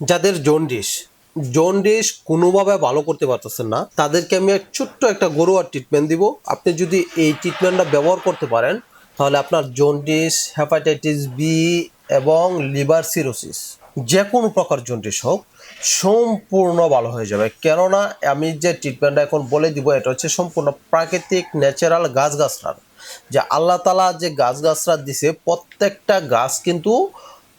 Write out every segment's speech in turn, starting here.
যাদের jaundice jaundice কোনোভাবে ভালো করতে পারতেছেন না, তাদেরকে আমি এক ছোট্ট একটা গরুয়ার ট্রিটমেন্ট দিব। আপনি যদি এই ট্রিটমেন্টটা ব্যবহার করতে পারেন, তাহলে আপনার জন্ডিস হেপাটাইটিস বি এবং লিভার সিরোসিস যে কোনো প্রকার জন্ডিস হোক, সম্পূর্ণ ভালো হয়ে যাবে। কেননা, আমি যে ট্রিটমেন্টটা এখন বলে দিব, এটা হচ্ছে সম্পূর্ণ প্রাকৃতিক ন্যাচারাল গাছগাছরার যে আল্লাহ তালা যে গাছগাছরা দিছে, প্রত্যেকটা গাছ কিন্তু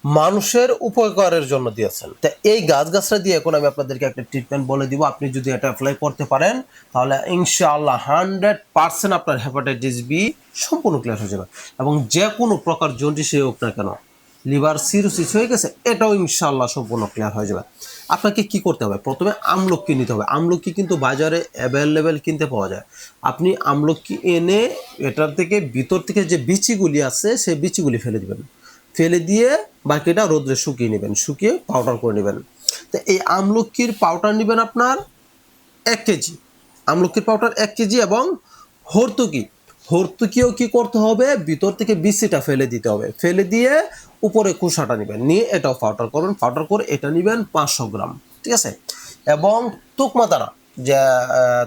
মানুষের উপকারের জন্য দিয়েছেন। তা এই গাছগাছরা দিয়ে এখন আমি আপনাদেরকে একটা ট্রিটমেন্ট বলে দিব। আপনি যদি এটা অ্যাপ্লাই করতে পারেন, তাহলে ইনশাআল্লাহ হান্ড্রেড পার্সেন্ট আপনার হেপাটাইটিস বি সম্পূর্ণ ক্লিয়ার হয়ে যাবে। এবং যে কোনো প্রকার জন্ডিসে হোক না কেন, লিভার সিরোসিস হয়ে গেছে, এটাও ইনশাআল্লাহ সম্পূর্ণ ক্লিয়ার হয়ে যাবে। আপনাকে কি করতে হবে? প্রথমে আমলকি নিতে হবে। আমলকি কিন্তু বাজারে অ্যাভেলেবেল কিনতে পাওয়া যায়। আপনি আমলকি এনে এটার থেকে ভিতর থেকে যে বিচিগুলি আছে, সেই বিচিগুলি ফেলে দিবেন। ফেলে দিয়ে বাকিটা রোদ্রে শুকিয়ে নেবেন, শুকিয়ে পাউডার করে নেবেন। তো এই আমলকির পাউডার নেবেন আপনার এক কেজি। আমলকির পাউডার এক কেজি এবং হর্তুকি। হর্তুকিও কি করতে হবে? ভিতর থেকে বিচিটা ফেলে দিতে হবে। ফেলে দিয়ে উপরে কুসাটা নেবেন। নিয়ে এটাও পাউডার করবেন পাউডার করে এটা নেবেন পাঁচশো গ্রাম। ঠিক আছে? এবং তুকমা যে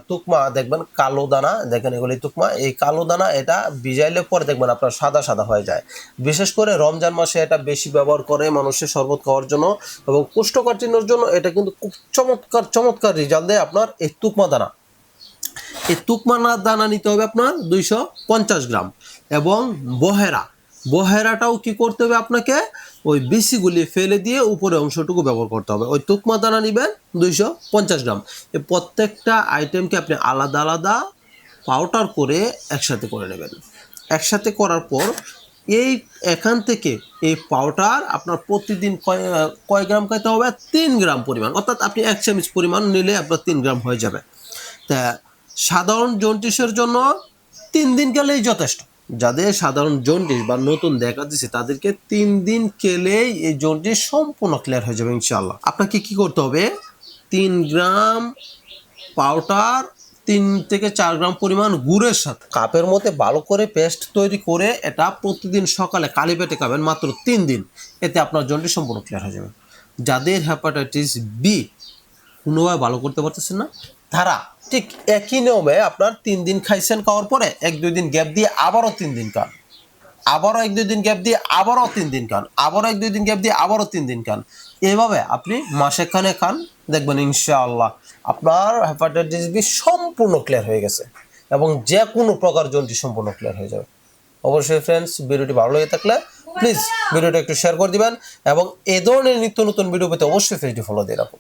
তুকমা দেখবেন কালো দানা, দেখেন এগুলি তুকমা। এই কালো দানা এটা ভিজাইলে পরে দেখবেন আপনার সাদা সাদা হয়ে যায়। বিশেষ করে রমজান মাসে এটা বেশি ব্যবহার করে মানুষের শরবত খাওয়ার জন্য এবং কোষ্ঠকাঠিন্যর জন্য এটা কিন্তু খুব চমৎকার চমৎকার রেজাল্ট দেয় আপনার এই তুকমা দানা। এই তুকমানা দানা নিতে হবে আপনার দুইশো পঞ্চাশ গ্রাম এবং বহেরা। বহেরাটাও কি করতে হবে আপনাকে? ওই বিসিগুলি ফেলে দিয়ে উপরে অংশটুকু ব্যবহার করতে হবে। ওই তুকমা দানা নেবেন দুইশো পঞ্চাশ গ্রাম। এই প্রত্যেকটা আইটেমকে আপনি আলাদা আলাদা পাউডার করে একসাথে করে নেবেন। একসাথে করার পর এই এখান থেকে এই পাউডার আপনার প্রতিদিন কয় কয় গ্রাম খাইতে হবে? তিন গ্রাম পরিমাণ। অর্থাৎ আপনি এক চামচ পরিমাণ নিলে আপনার তিন গ্রাম হয়ে যাবে। তা সাধারণ জন্ডিসের জন্য তিন দিন গেলেই যথেষ্ট। যাদের সাধারণ জন্ডিস বা নতুন দেখা দিচ্ছে তাদেরকে তিন দিন খেলেই এই জন্ডিস সম্পূর্ণ ক্লিয়ার হয়ে যাবে ইনশাল্লাহ আপনাকে কি করতে হবে? তিন গ্রাম পাউডার তিন থেকে চার গ্রাম পরিমাণ গুড়ের সাথে কাপের মধ্যে ভালো করে পেস্ট তৈরি করে এটা প্রতিদিন সকালে কালি পেটে খাবেন মাত্র তিন দিন। এতে আপনার জন্ডিস সম্পূর্ণ ক্লিয়ার হয়ে যাবে। যাদের হেপাটাইটিস বি কোনোভাবে ভালো করতে পারতেছেন না। তারা ঠিক একই নিয়মে আপনার তিন দিন খাইছেন খাওয়ার পরে এক দুই দিন গ্যাপ দিয়ে আবারও তিন দিন খান। আবারও এক দুই দিন গ্যাপ দিয়ে আবারও তিন দিন খান। আবারও এক দুই দিন গ্যাপ দিয়ে আবারও তিন দিন খান। এভাবে আপনি মাসেখানে খান দেখবেন ইনশাআল্লাহ আপনার হেপাটাইটিস বি সম্পূর্ণ ক্লিয়ার হয়ে গেছে এবং যে কোনো প্রকার জলটি সম্পূর্ণ ক্লিয়ার হয়ে যাবে। অবশ্যই ফ্রেন্ডস ভিডিওটি ভালো লেগে থাকলে প্লিজ ভিডিওটা একটু শেয়ার করে দিবেন এবং এ ধরনের নিত্য নতুন ভিডিও পেতে অবশ্যই ফেসটি ফলো দিয়ে রাখুন।